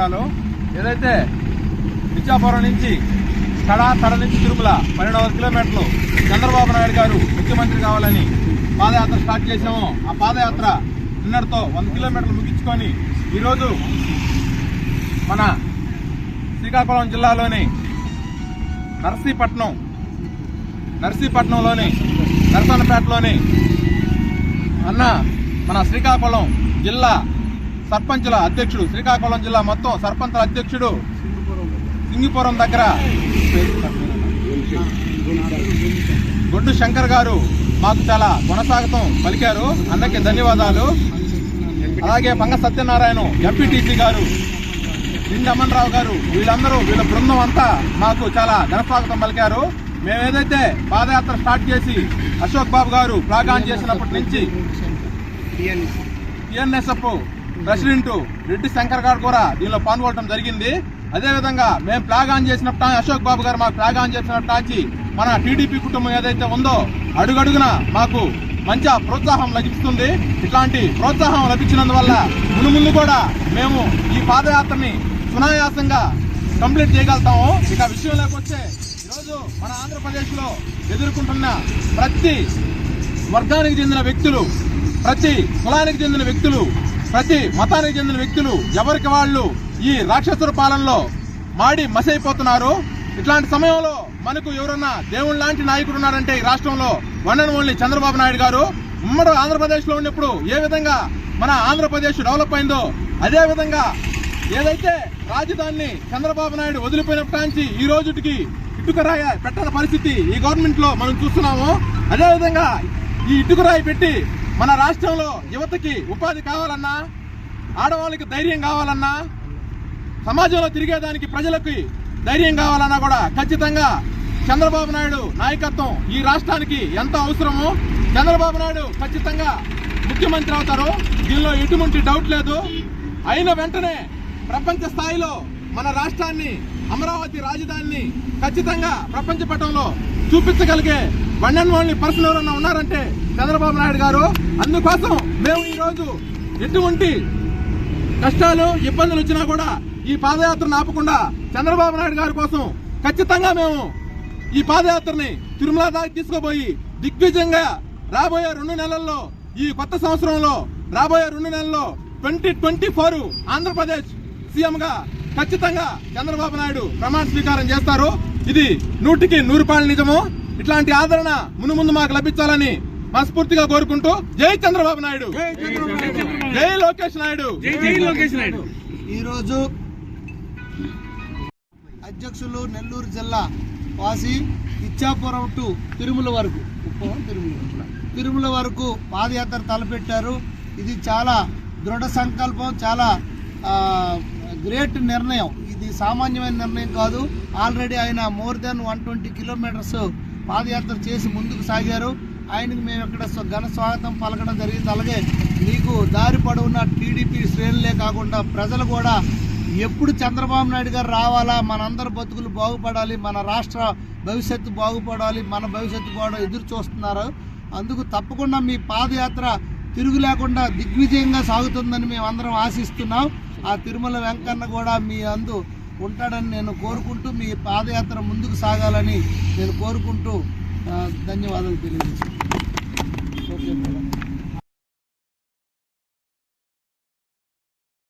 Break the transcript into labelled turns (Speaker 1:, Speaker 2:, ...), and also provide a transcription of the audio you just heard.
Speaker 1: Hello ఏదైతే విజాపురం నుంచి తడ తడ నుంచి తిరుమల పన్నెండు వందల కిలోమీటర్లు చంద్రబాబు నాయుడు గారు ముఖ్యమంత్రి కావాలని పాదయాత్ర స్టార్ట్ చేశాము. ఆ పాదయాత్ర నిన్నటితో వంద కిలోమీటర్లు ముగించుకొని ఈరోజు మన శ్రీకాకుళం జిల్లాలోని నర్సీపట్నం నర్సీపట్నంలోని నరసన్నపేటలోని అన్న మన శ్రీకాకుళం జిల్లా సర్పంచుల అధ్యక్షుడు. శ్రీకాకుళం జిల్లా మొత్తం సర్పంచుల అధ్యక్షుడు. సింగిపురం దగ్గర. గొడ్డు శంకర్ గారు మాకు చాలా గుణస్వాగతం పలికారు. అందరికీ ధన్యవాదాలు. అలాగే పంగ సత్యనారాయణ ఎంపీటీసీ గారు నిందమన్ రావు గారు వీళ్ళందరూ వీళ్ళ బృందం అంతా మాకు చాలా ఘనస్వాగతం పలికారు. మేము ఏదైతే పాదయాత్ర స్టార్ట్ చేసి అశోక్ బాబు గారు ప్రాగాన్ చేసినప్పటి నుంచి టిఎన్ఎస్ఎఫ్ ప్రెసిడెంట్ రెడ్డి శంకర్ గారు కూడా దీనిలో పాల్గొనడం జరిగింది. అదేవిధంగా మేము ఫ్లాగ్ ఆన్ చేసినప్పుడు అశోక్ బాబు గారు మాకు ఫ్లాగ్ ఆన్ చేసినప్పటి మన టీడీపీ కుటుంబం ఏదైతే ఉందో అడుగడుగున మాకు మంచి ప్రోత్సాహం లభిస్తుంది. ఇట్లాంటి ప్రోత్సాహం లభించినందువల్ల ముందు ముందు కూడా మేము ఈ పాదయాత్రని సునాయాసంగా కంప్లీట్ చేయగలుగుతాము. ఇక విషయంలోకి వస్తే ఈరోజు మన ఆంధ్రప్రదేశ్లో ఎదుర్కొంటున్న ప్రతి వర్గానికి చెందిన వ్యక్తులు ప్రతి కులానికి చెందిన వ్యక్తులు ప్రతి మతానికి చెందిన వ్యక్తులు ఎవరికి వాళ్ళు ఈ రాక్షసుల పాలనలో మాడి మసైపోతున్నారు? ఇట్లాంటి సమయంలో మనకు ఎవరన్నా దేవుడు లాంటి నాయకుడు ఉన్నారంటే ఈ రాష్ట్రంలో one and only Chandrababu Naidu garu ఉమ్మడి ఆంధ్రప్రదేశ్లో ఉన్నప్పుడు ఏ విధంగా మన ఆంధ్రప్రదేశ్ డెవలప్ అయిందో అదే విధంగా ఏదైతే రాజధానిని చంద్రబాబు నాయుడు వదిలిపోయినప్పటి నుంచి ఈ రోజుకి ఇటుకరాయ పెట్టని పరిస్థితి ఈ గవర్నమెంట్లో మనం చూస్తున్నాము. అదేవిధంగా ఈ ఇటుకరాయి పెట్టి మన రాష్ట్రంలో యువతకి ఉపాధి కావాలన్నా ఆడవాళ్ళకి ధైర్యం కావాలన్నా సమాజంలో తిరిగేదానికి ప్రజలకి ధైర్యం కావాలన్నా కూడా ఖచ్చితంగా చంద్రబాబు నాయుడు నాయకత్వం ఈ రాష్ట్రానికి ఎంత అవసరమో చంద్రబాబు నాయుడు ఖచ్చితంగా ముఖ్యమంత్రి అవుతారు. దీనిలో ఎటువంటి డౌట్ లేదు. అయిన వెంటనే ప్రపంచ స్థాయిలో మన రాష్ట్రాన్ని అమరావతి రాజధానిని ఖచ్చితంగా ప్రపంచ పటంలో చూపించగలిగే వన్ అండ్ ఓన్లీ పర్సన్ ఎవరన్నా ఉన్నారంటే చంద్రబాబు నాయుడు గారు. అందుకోసం మేము ఈరోజు ఎటువంటి కష్టాలు ఇబ్బందులు వచ్చినా కూడా ఈ పాదయాత్రను ఆపకుండా చంద్రబాబు నాయుడు గారి కోసం ఖచ్చితంగా మేము ఈ పాదయాత్రని తిరుమల దాకా తీసుకుపోయి దిగ్విజయంగా రాబోయే రెండు నెలల్లో ఈ కొత్త సంవత్సరంలో రాబోయే రెండు నెలల్లో ట్వంటీ ట్వంటీ ఫోర్ ఆంధ్రప్రదేశ్ సీఎంగా ఖచ్చితంగా చంద్రబాబు నాయుడు ప్రమాణ స్వీకారం చేస్తారు. ఇది నూటికి నూరు రూపాయల నిజము? ఇట్లాంటి ఆదరణ మును ముందు మాకు లభించాలని మనస్ఫూర్తిగా కోరుకుంటూ జై చంద్రబాబు నాయుడు. జై లోకేష్ నాయుడు.
Speaker 2: ఈరోజు అధ్యక్షులు నెల్లూరు జిల్లా వాసి ఇచ్చాపురం టు తిరుమల వరకు. తిరుమల తిరుమల వరకు పాదయాత్ర తలపెట్టారు. ఇది చాలా దృఢ సంకల్పం చాలా ఆ, గ్రేట్ నిర్ణయం. ఇది సామాన్యమైన నిర్ణయం కాదు. ఆల్రెడీ ఆయన more than one twenty kilometres padayatra చేసి ముందుకు సాగారు. ఆయనకు మేము ఇక్కడ ఘన స్వాగతం పలకడం జరిగింది. అలాగే మీకు దారి పడవున్న టీడీపీ శ్రేణులే కాకుండా ప్రజలు కూడా ఎప్పుడు చంద్రబాబు నాయుడు గారు రావాలా? మనందరి బతుకులు బాగుపడాలి. మన రాష్ట్ర భవిష్యత్తు బాగుపడాలి. మన భవిష్యత్తు కూడా ఎదురు చూస్తున్నారు. అందుకు తప్పకుండా మీ పాదయాత్ర తిరుగు లేకుండా దిగ్విజయంగా సాగుతుందని మేము అందరం ఆశిస్తున్నాం. ఆ తిరుమల వెంకన్న కూడా మీ అందు ఉంటాడని నేను కోరుకుంటూ మీ పాదయాత్ర ముందుకు సాగాలని నేను కోరుకుంటూ ధన్యవాదాలు తెలియజేస్తాను ఓకే